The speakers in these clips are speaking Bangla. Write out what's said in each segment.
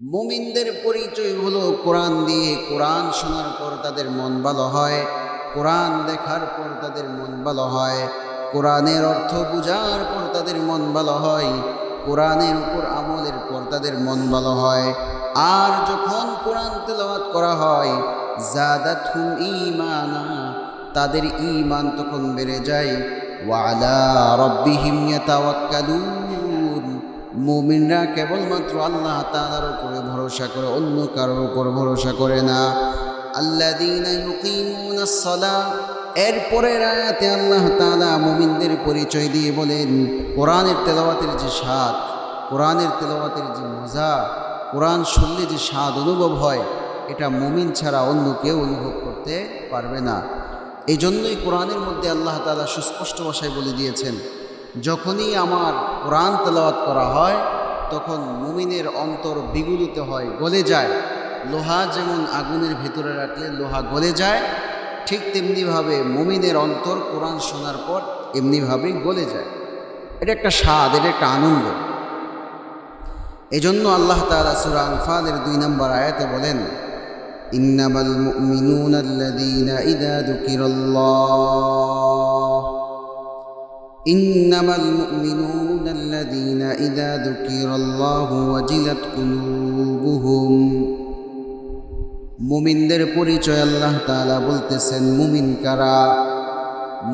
মুমিনদের পরিচয় হলো কোরআন দিয়ে কোরআন শোনার পর তাদের মন ভালো হয়, কোরআন দেখার পর তাদের মন ভালো হয়, কোরআনের অর্থ বুঝার পর তাদের মন ভালো হয়, কোরআনের উপর আমলের পর তাদের মন ভালো হয়। আর যখন কোরআন তেলাওয়াত করা হয় জাদাতুম ঈমানা, তাদের ইমান তখন বেড়ে যায়। ওয়ালা রব্বিহিম ইয়াতাওয়াক্কালুন। মুমিনরা কেবলমাত্র আল্লাহ তাআলার উপরে ভরসা করে, অন্য কারোর উপর ভরসা করে না। আল্লাযীনা ইউকিমুনাস সালাহ এরপরের আয়াতে আল্লাহ তাআলা মুমিনদের পরিচয় দিয়ে বলেন, কোরআনের তেলাওয়াতের যে স্বাদ, কোরআনের তেলাওয়াতের যে মজা, কোরআন শুনলে যে স্বাদ অনুভব হয়, এটা মুমিন ছাড়া অন্য কেউ অনুভব করতে পারবে না। এই জন্যই কোরআনের মধ্যে আল্লাহ তাআলা সুস্পষ্ট ভাষায় বলে দিয়েছেন যখনই আমার কোরআন তেলাওয়াত করা হয়, তখন মুমিনের অন্তর বিগলিত হয়, গলে যায়। লোহা যেমন আগুনের ভেতরে রাখলে লোহা গলে যায়, ঠিক তেমনিভাবে মুমিনের অন্তর কোরআন শোনার পর এমনিভাবেই গলে যায়। এটা একটা স্বাদ, এটা একটা আনন্দ। এজন্য আল্লাহ তালা সূরা আনফালের দুই নম্বর আয়াতে বলেন, ইন্নামাল মুমিনুনা আল্লাযীনা ইযা যুকিরাল্লাহ إنما المؤمنون الذين إذا ذكر الله وجلت قلوبهم মুমিনদের পরিচয় আল্লাহ তাআলা বলতেছেন মুমিন কারা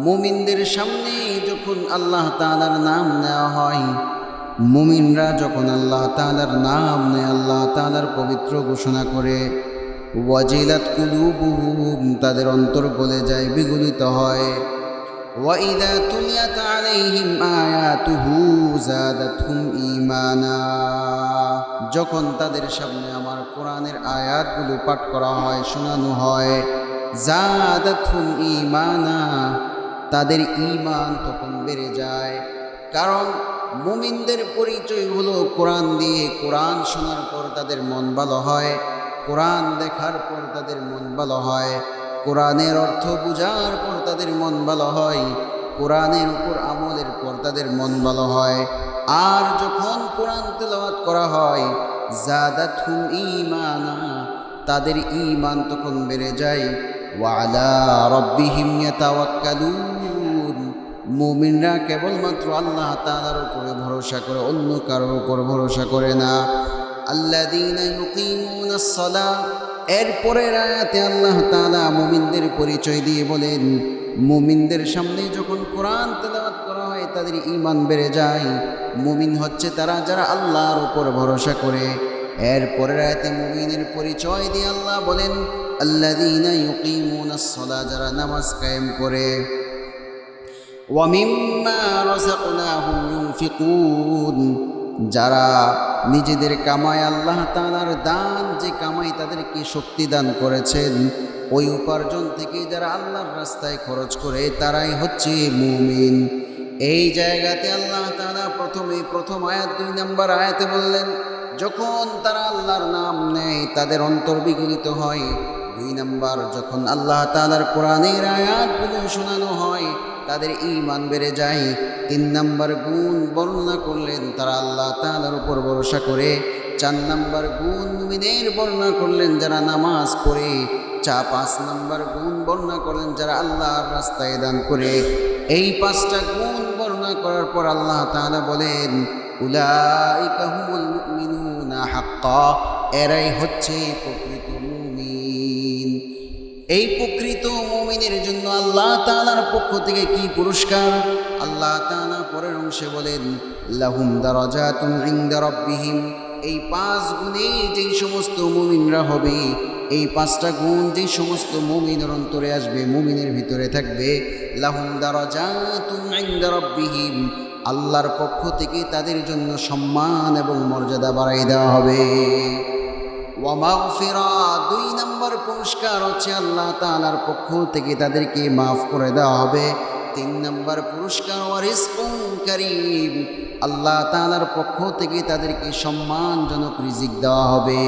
মুমিনদের সামনে যখন আল্লাহ তাআলার নাম নেওয়া হয় মুমিনরা যখন আল্লাহ তাআলার নাম নেয় আল্লাহ তাআলার পবিত্র ঘোষণা করে ওয়াজিলাত কুলুবুহুম তাদের অন্তর গলে যায় বিগলিত হয় وإذا تليت عليهم آياته زادتهم إيمانا যখন তাদের সামনে আমার কোরআনের আয়াতগুলো পাঠ করা হয় শোনানো হয় জাদাতুম ঈমানা তাদের ঈমান তখন বেড়ে যায় কারণ মুমিনদের পরিচয় হলো কোরআন দিয়ে কোরআন শোনার পর তাদের মন ভালো হয় কোরআন দেখার পর তাদের মন ভালো হয় কোরআনের অর্থ বুঝার পর তাদের মন ভালো হয়, কোরআনের উপর আমলের পর তাদের মন ভালো হয়। আর যখন কোরআন তেলাওয়াত করা হয় জাদাতুম ঈমানা, তাদের ঈমান তখন বেড়ে যায়। ওয়ালা রব্বিহিম ইয়াতাওয়াক্কালুন, মুমিনরা কেবলমাত্র আল্লাহ তাআলার উপরে ভরসা করে, অন্য কারোর উপর ভরসা করে না। আল্লাযীনা ইউকিমুনাস সালাহ এরপরের আয়াতে আল্লাহ তাআলা মুমিনদের পরিচয় দিয়ে বলেন, মুমিনদের সামনে যখন কোরআন তেলাওয়াত করা হয়, তাদের ঈমান বেড়ে যায়। মুমিন হচ্ছে তারা যারা আল্লাহর উপর ভরসা করে। এরপরের আয়াতে মুমিনের পরিচয় দিয়ে আল্লাহ বলেন, আল্লাযীনা ইউকিমুনাস সালাহ যারা নামাজ কায়েম করে। ওয়ামিম্মা রাযাকনাহুম যারা নিজেদের কামাই আল্লাহ তাআলার দান, যে কামাই তাদেরকে শক্তি দান করেছেন, ওই উপার্জন থেকে যারা আল্লাহর রাস্তায় খরচ করে, তারাই হচ্ছে মুমিন। এই জায়গাতে আল্লাহ তাআলা প্রথমে প্রথম আয়াত দুই নম্বর আয়াতে বললেন, যখন তারা আল্লাহর নাম নেয়, তাদের অন্তর হয়। দুই নম্বর, যখন আল্লাহ তাআলার কোরআনের আয়াতগুলো শোনানো হয় তাদের ইমান বেড়ে যায়। তিন নম্বর গুণ বর্ণনা করলেন তারা আল্লাহ তাআলার উপর ভরসা করে। চার নম্বর গুণ মুমিনের বর্ণনা করলেন যারা নামাজ পড়ে। চা পাঁচ নম্বর গুণ বর্ণনা করলেন যারা আল্লাহর রাস্তায় দান করে। এই পাঁচটা গুণ বর্ণনা করার পর আল্লাহ তাআলা বলেন, উলাইকা হুমুল মুমিনুনা হাক্কা। এরাই হচ্ছে প্রকৃত এই প্রকৃত মুমিনের জন্য আল্লাহ তাআলার পক্ষ থেকে কি পুরস্কার? আল্লাহ তাআলা পরের অংশে বলেন, লাহুম দারাজাতুন ইনদা রাব্বিহিম। এই পাঁচ গুণে যেই সমস্ত মুমিনরা হবে, এই পাঁচটা গুণ যেই সমস্ত মুমিনের অন্তরে আসবে, মুমিনের ভিতরে থাকবে, লাহুম দারাজাতুন ইনদা রাব্বিহিম। আল্লাহর পক্ষ থেকে তাদের জন্য সম্মান এবং মর্যাদা বাড়াই দেওয়া হবে। ওয়ামাগফিরা দুই নম্বর পুরস্কার হচ্ছে আল্লাহ তালার পক্ষ থেকে তাদেরকে মাফ করে দেওয়া হবে। তিন নম্বর পুরস্কার ওয়ারিজকুম কারীম, আল্লাহ তাআলার পক্ষ থেকে তাদেরকে সম্মানজনক রিজিক দেওয়া হবে।